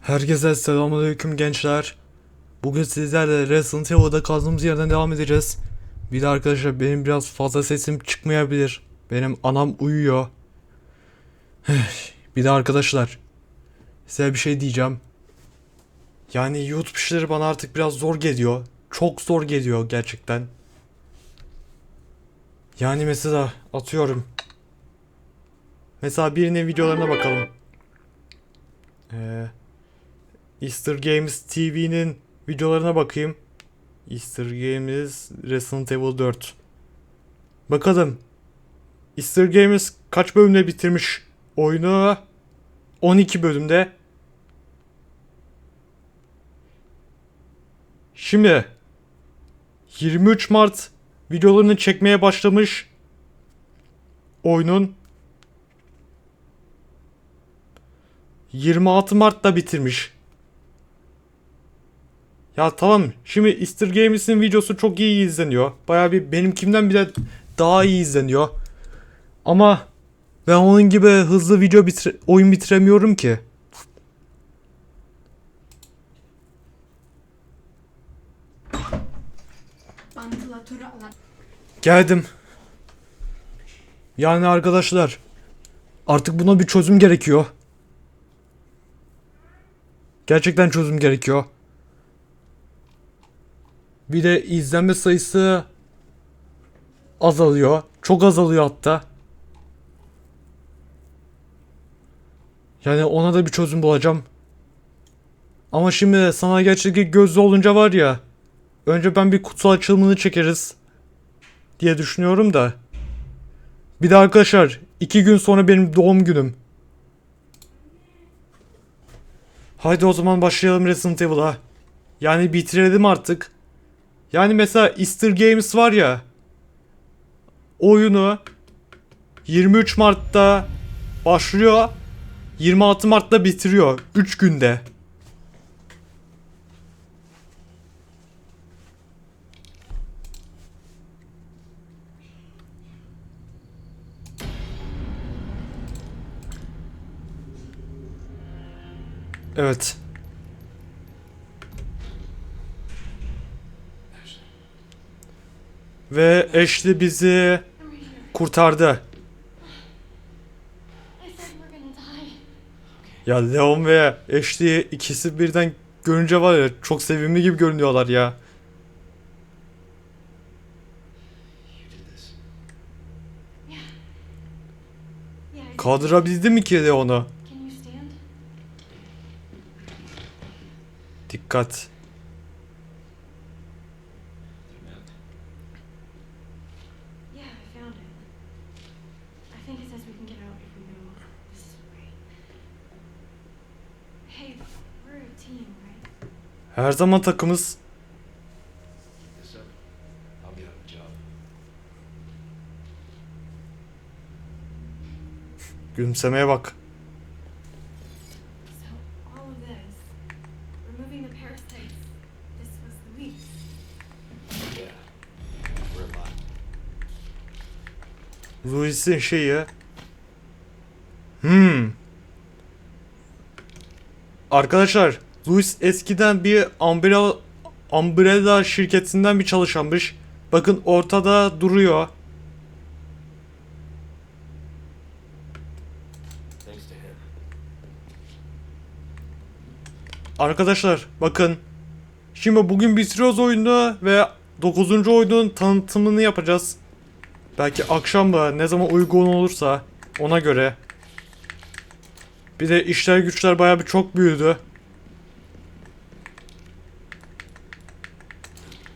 Herkese selamünaleyküm gençler. Bugün sizlerle Resident Evil'da kaldığımız yerden devam edeceğiz. Bir de arkadaşlar benim biraz fazla sesim çıkmayabilir. Benim anam uyuyor. bir de arkadaşlar size bir şey diyeceğim. Yani YouTube işleri bana artık biraz zor geliyor. Çok zor geliyor gerçekten. Yani mesela atıyorum. Mesela birinin videolarına bakalım. Eee Easter Games TV'nin videolarına bakayım. Easter Games Resident Evil 4. Bakalım. Easter Games kaç bölümde bitirmiş oyunu? 12 bölümde. Şimdi 23 Mart videolarını çekmeye başlamış oyunun 26 Mart'ta bitirmiş. Ya tamam şimdi Easter Games'in videosu çok iyi izleniyor. Baya bir benimkimden bile daha iyi izleniyor. Ama ben onun gibi hızlı video bitir oyun bitiremiyorum ki. Geldim. Yani arkadaşlar artık buna bir çözüm gerekiyor. Gerçekten çözüm gerekiyor. Bir de izlenme sayısı azalıyor. Çok azalıyor hatta. Yani ona da bir çözüm bulacağım. Ama şimdi sana gerçekten gözlü olunca var ya. Önce ben bir kutu açılımını çekeriz diye düşünüyorum da. Bir de arkadaşlar iki gün sonra benim doğum günüm. Haydi o zaman başlayalım Resident Evil'a. Yani bitirelim artık. Yani mesela Easter Games var ya. Oyunu 23 Mart'ta başlıyor. 26 Mart'ta bitiriyor. 3 günde. Evet. Ve Ashley bizi kurtardı. Ya Leon ve Ashley ikisi birden görünce var ya çok sevimli gibi görünüyorlar ya. Kaldırabildi mi ki Leon'u? Dikkat. The week. Yeah. We're alive. Louis'in şeyi. Hmm. Arkadaşlar, Louis eskiden bir Umbrella, Umbrella şirketinden bir çalışanmış. Bakın ortada duruyor. Arkadaşlar bakın. Şimdi bugün bitiriyoruz oyunu ve 9. oyunun tanıtımını yapacağız. Belki akşam da ne zaman uygun olursa ona göre. Bir de işler güçler bayağı bir çok büyüdü.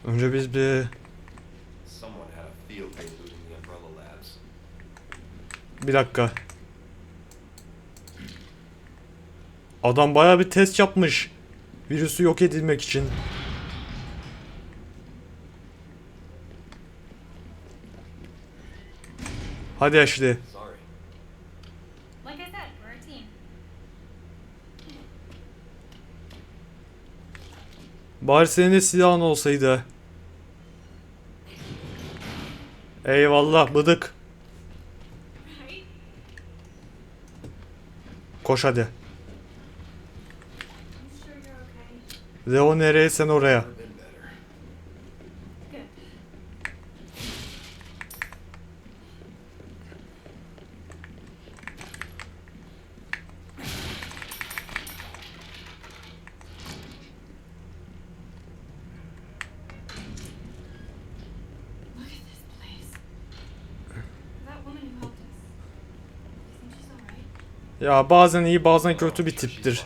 Önce biz bir bir dakika. Adam bayağı bir test yapmış. Virüsü yok edilmek için. Hadi Ashley. Bari senin de silahın olsaydı. Eyvallah bıdık. Koş hadi. Leo nereye sen oraya. Ya bazen iyi bazen kötü bir tiptir.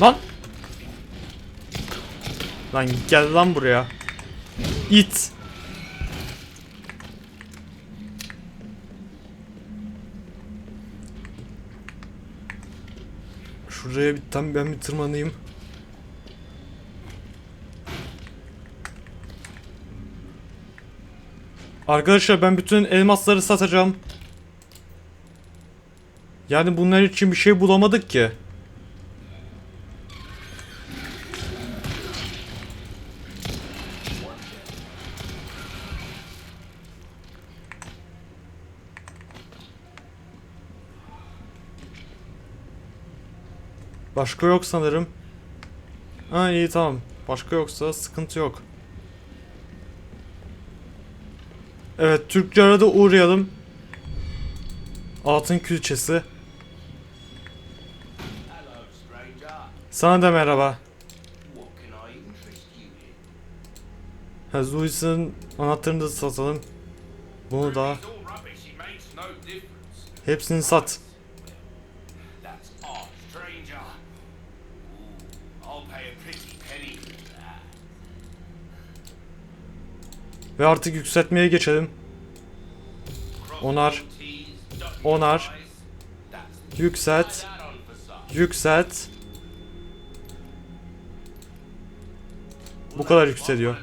Lan! Lan gel lan buraya. İt. Şuraya bir tam ben bir tırmanayım. Arkadaşlar ben bütün elmasları satacağım. Yani bunlar için bir şey bulamadık ki. Başka yok sanırım. Ha iyi tamam. Başka yoksa sıkıntı yok. Evet Türkçe da uğrayalım. Altın külçesi. Sana da merhaba. Ha, Zuis'in anahtarını da satalım. Bunu da. Hepsini sat. Ve artık yükseltmeye geçelim. Onar. Onar. Yükselt. Yükselt. Bu kadar yükseliyor.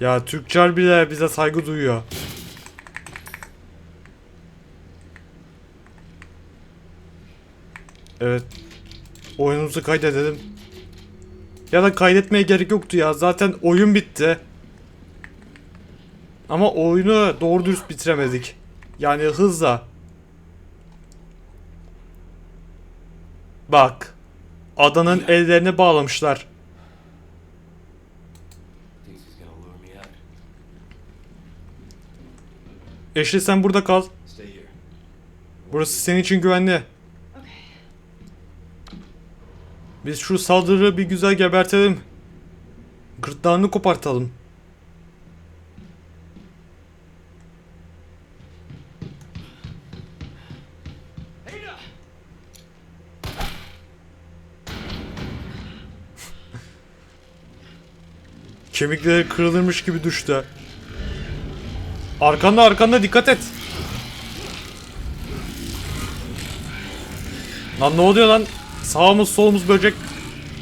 Ya Türkçer bile bize saygı duyuyor. Evet. Oyunumuzu kaydedelim. Ya da kaydetmeye gerek yoktu ya. Zaten oyun bitti. Ama oyunu doğru dürüst bitiremedik. Yani hızla. Bak. Adanın ellerini bağlamışlar. Eşli sen burada kal. Burası senin için güvenli. Biz şu saldırıyı bir güzel gebertelim. Gırtlağını kopartalım. Kemikleri kırılırmış gibi düştü. Arkanda arkanda dikkat et. Lan ne oluyor lan? Sağımız solumuz böcek.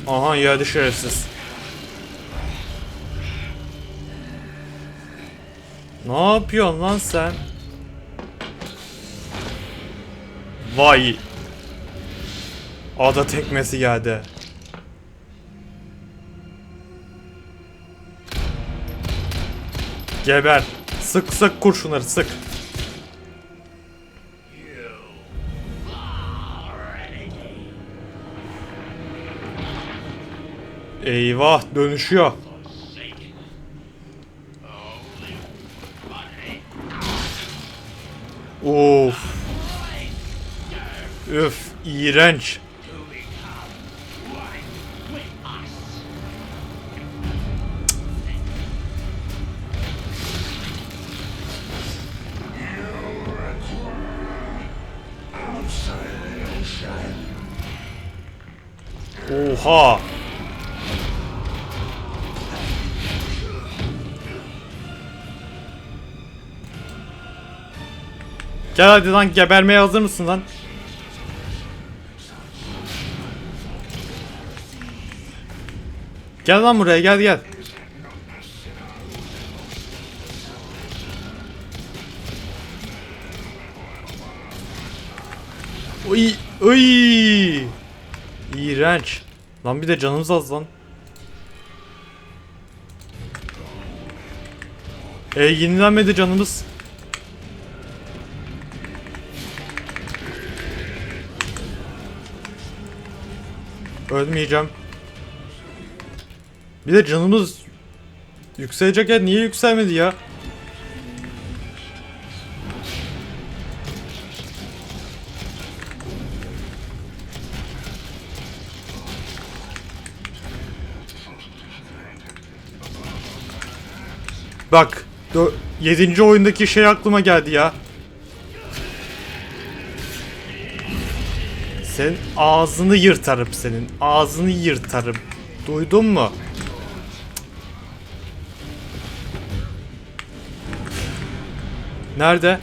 Aha yerde şerefsiz. Ne yapıyorsun lan sen? Vay. Ada tekmesi geldi. Geber. Sık sık kurşunları sık. Eyvah dönüşüyor. Of. Öf iğrenç. Oha. Gel hadi lan gebermeye hazır mısın lan? Gel lan buraya gel gel. Oy oy. İğrenç. Lan bir de canımız az lan. E yenilenmedi canımız. Ölmeyeceğim. Bir de canımız yükselecekken niye yükselmedi ya? Bak, 7. oyundaki şey aklıma geldi ya. Senin ağzını yırtarım senin. Ağzını yırtarım. Duydun mu? Nerede?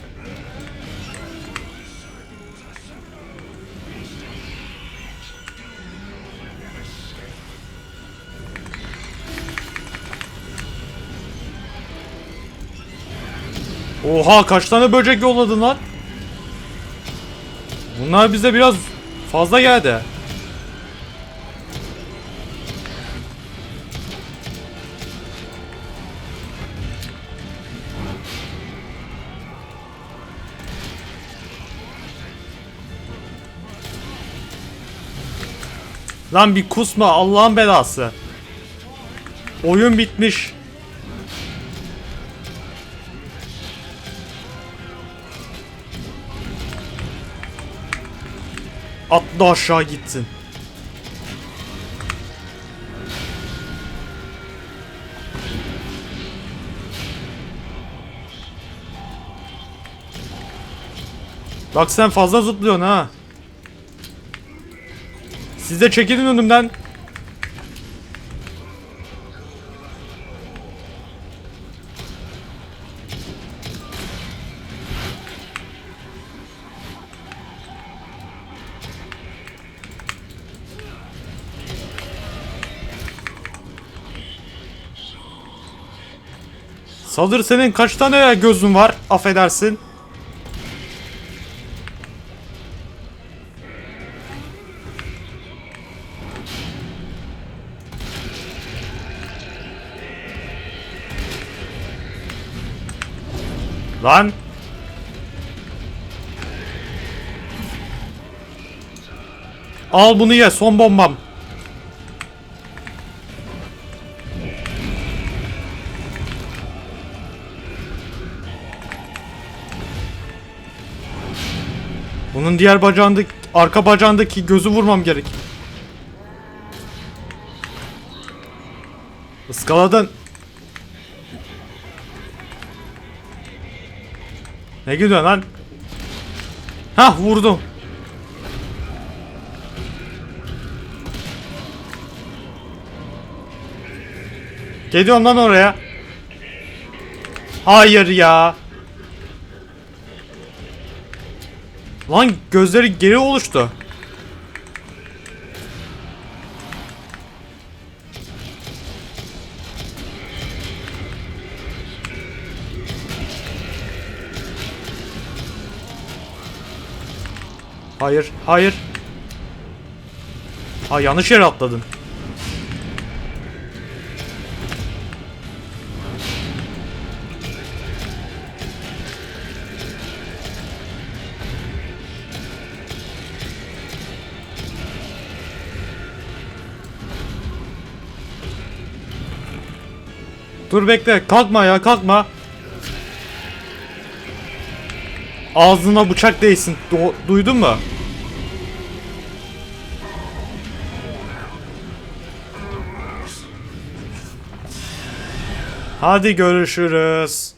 Oha kaç tane böcek yolladın lan? Bunlar bize biraz fazla geldi. Lan bir kusma Allah'ın belası. Oyun bitmiş. Atla aşağı gitsin. Bak sen fazla zıplıyorsun ha. Siz de çekilin önümden. Saldır senin kaç tane gözün var? Affedersin. Lan. Al bunu ye son bombam. Bunun diğer bacağındaki arka bacağındaki gözü vurmam gerek. Iskaladın. Ne gidiyorsun lan? Hah vurdum. Geliyorum lan oraya. Hayır ya. Lan gözleri geri oluştu. Hayır, hayır. Ha yanlış yere atladın. Dur bekle, kalkma ya, kalkma. Ağzına bıçak değsin. Du- duydun mu? Hadi görüşürüz.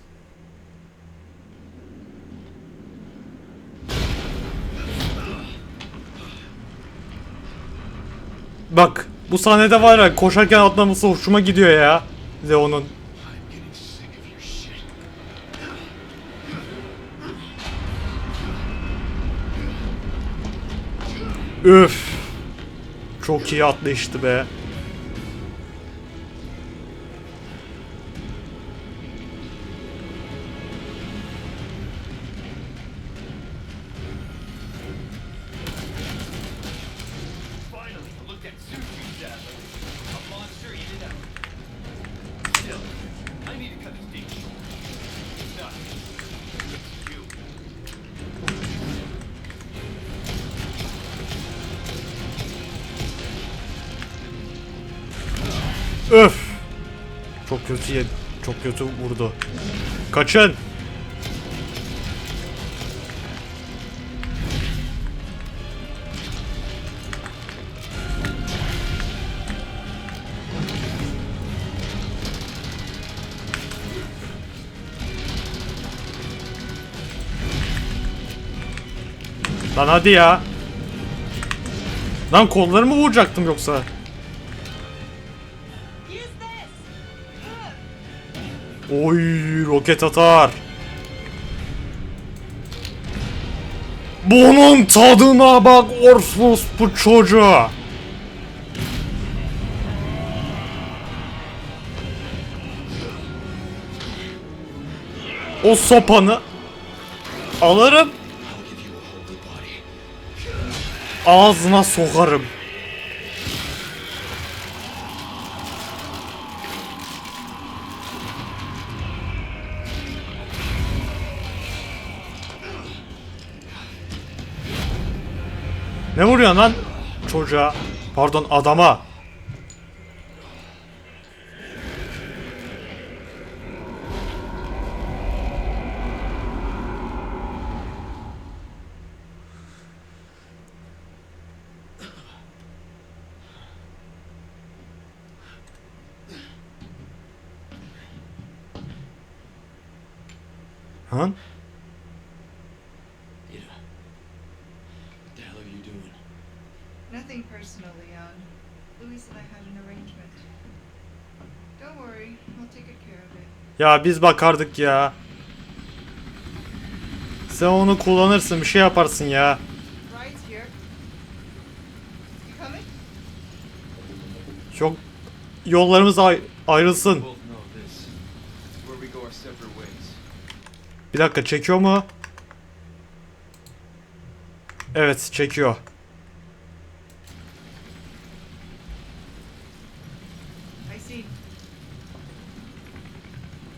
Bak bu sahnede var ya koşarken atlaması hoşuma gidiyor ya. Leon'un. Üf. Çok iyi atlayıştı be. Öf. Çok kötü yedi. Çok kötü vurdu. Kaçın. Lan hadi ya. Lan kollarımı vuracaktım yoksa. Oy roket atar. Bunun tadına bak Orfus bu çocuğa. O sopanı alırım. Ağzına sokarım. Ne vuruyorsun lan çocuğa? Pardon adama. Han? Ada. What the hell are you doing? Nothing personal, Leon. Luis and I had an arrangement. Don't worry, I'll take good care of it. Ya biz bakardık ya. Sen onu kullanırsın bir şey yaparsın ya. Ride's here. You coming? Çok yollarımız ay- ayrılsın. Bir dakika çekiyor mu? Evet çekiyor. I see.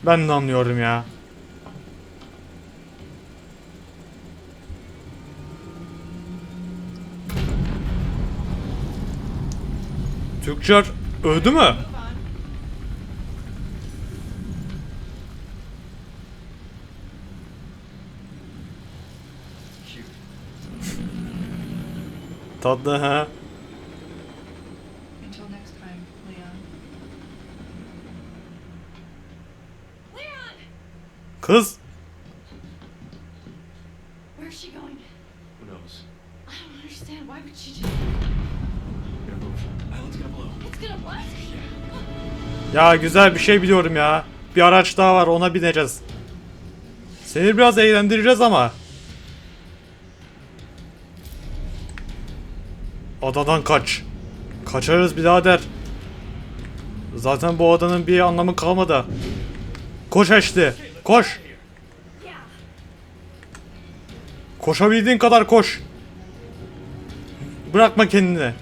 Ben de anlıyorum ya. Türkçer öldü mü? Tatlı ha. Until next time, Leon. Leon! Kız Where's she going? Who knows? I don't understand. Why would she just. We're gonna move. Island's gonna blow. It's gonna blast? ya güzel bir şey biliyorum ya. Bir araç daha var ona bineceğiz. Seni biraz eğlendireceğiz ama. Adadan kaç. Kaçarız birader. Zaten bu adanın bir anlamı kalmadı. Koş Ashley. Koş. Koşabildiğin kadar koş. Bırakma kendini.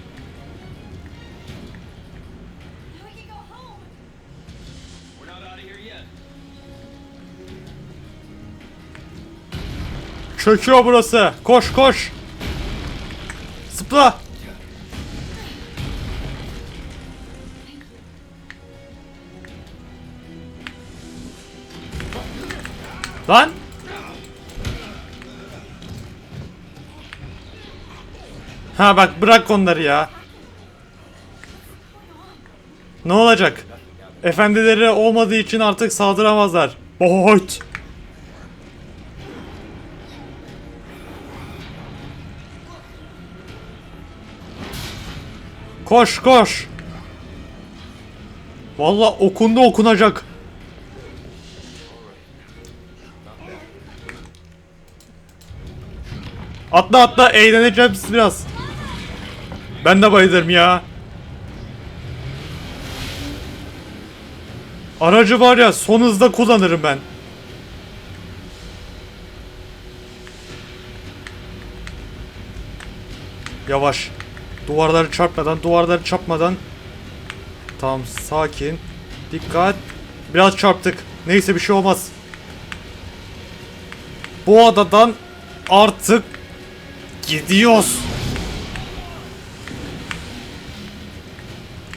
Çöküyor burası. Koş koş. Zıpla. Lan. Ha bak bırak onları ya. Ne olacak? Efendileri olmadığı için artık saldıramazlar. Boyt. Koş koş. Valla okundu okunacak. Atla atla eğleneceğim biraz. Ben de bayılırım ya. Aracı var ya son hızda kullanırım ben. Yavaş. Duvarları çarpmadan, duvarları çarpmadan. Tamam, sakin. Dikkat. Biraz çarptık. Neyse bir şey olmaz. Bu adadan artık gidiyoruz.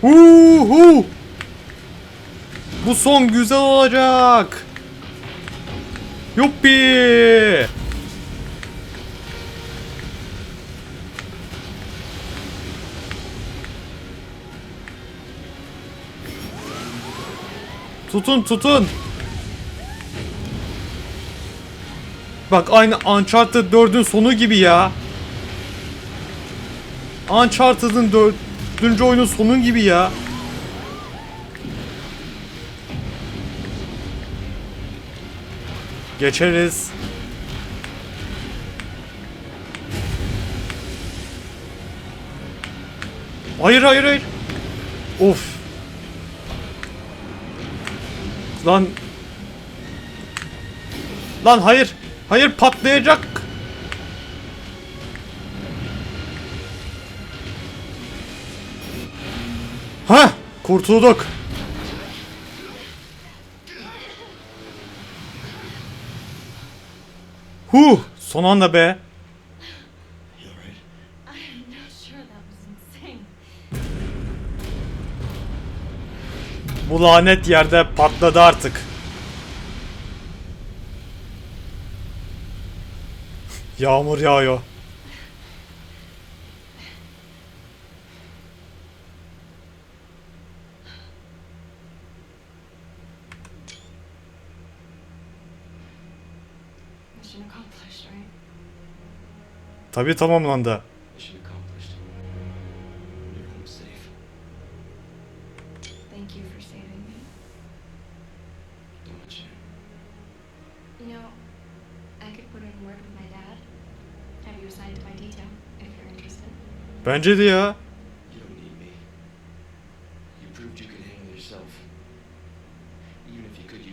Uhu. Bu son güzel olacak. Yuppi. Tutun tutun. Bak aynı Uncharted 4'ün sonu gibi ya. Uncharted'ın dördüncü oyunun sonu gibi ya. Geçeriz. Hayır hayır hayır. Of. Lan. Lan hayır. Hayır patlayacak. Ha, kurtulduk. Huh, son anda be. Bu lanet yerde patladı artık. Yağmur yağıyor.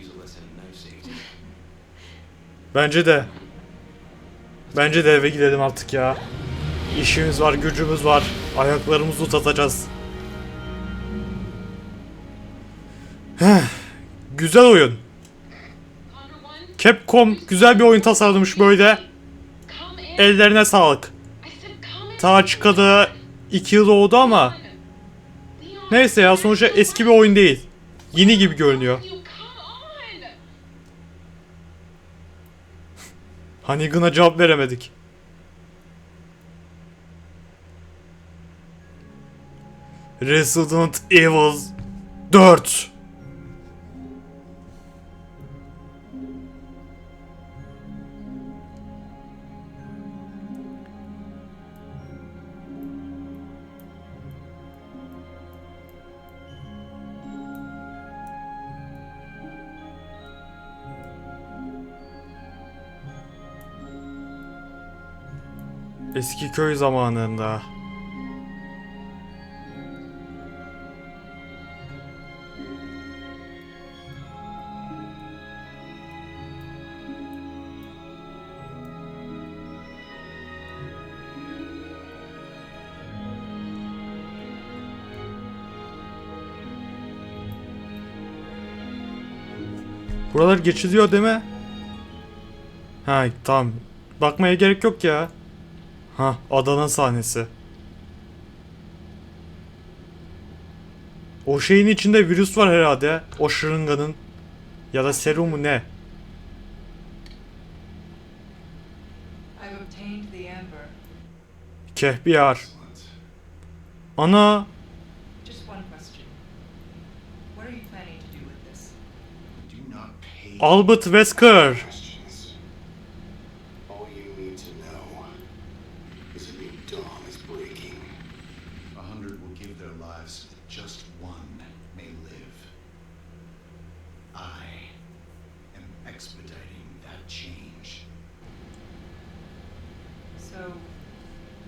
A lesson in knife safety. Bence de. Bence de eve gidelim artık ya. İşimiz var, gücümüz var. Ayaklarımızı uzatacağız. Heh, güzel oyun. Capcom güzel bir oyun tasarlamış böyle. Ellerine sağlık. Ta çıkalı 2 yıl oldu ama neyse ya sonuçta eski bir oyun değil. Yeni gibi görünüyor. Hannigan'a cevap veremedik. Resident Evil 4 Eski köy zamanında. Buralar geçiliyor değil mi? Ha tamam. Bakmaya gerek yok ya. Ha, adanın sahnesi. O şeyin içinde virüs var herhalde. O şırınganın. Ya da serumu ne? I've obtained the amber. Kehbiyar. Ana. Just one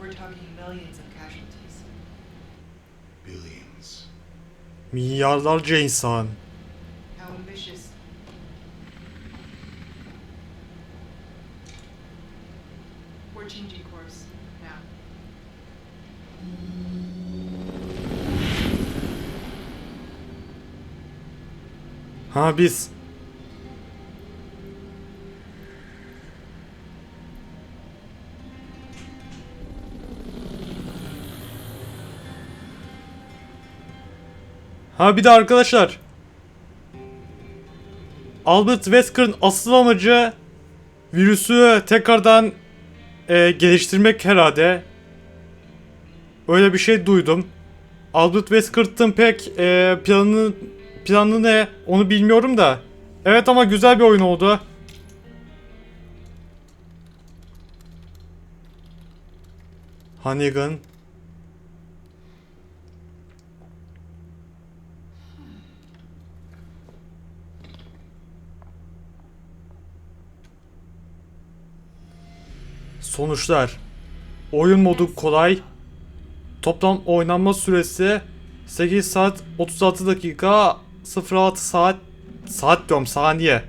we're talking millions of casualties. Billions. Milyarlarca insan. How ambitious. We're changing course now. Ha biz. Ha bir de arkadaşlar. Albert Wesker'ın asıl amacı virüsü tekrardan e, geliştirmek herhalde. Öyle bir şey duydum. Albert Wesker'ın pek e, planı planı ne onu bilmiyorum da. Evet ama güzel bir oyun oldu. Hannigan. Sonuçlar. Oyun modu kolay. Toplam oynanma süresi 8 saat 36 dakika 06 saat saat diyorum saniye.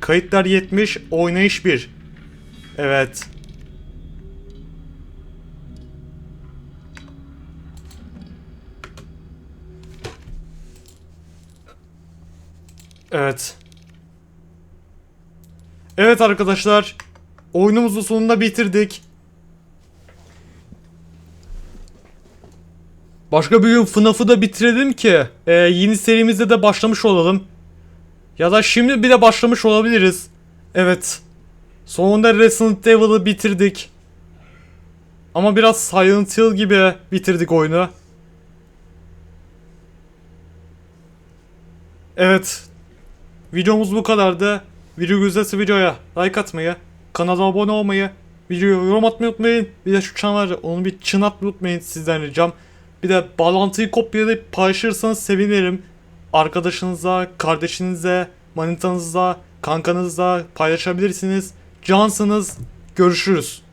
Kayıtlar 70, oynayış 1. Evet. Evet. Evet arkadaşlar. Oyunumuzu sonunda bitirdik. Başka bir gün FNAF'ı da bitirelim ki e, yeni serimizde de başlamış olalım. Ya da şimdi bile başlamış olabiliriz. Evet. Sonunda Resident Evil'ı bitirdik. Ama biraz Silent Hill gibi bitirdik oyunu. Evet. Videomuz bu kadardı. Video güzelse videoya like atmayı, kanala abone olmayı, videoya yorum atmayı unutmayın. Bir de şu çanları onu bir çın atmayı unutmayın sizden ricam. Bir de bağlantıyı kopyalayıp paylaşırsanız sevinirim. Arkadaşınıza, kardeşinize, manitanıza, kankanıza paylaşabilirsiniz. Cansınız. Görüşürüz.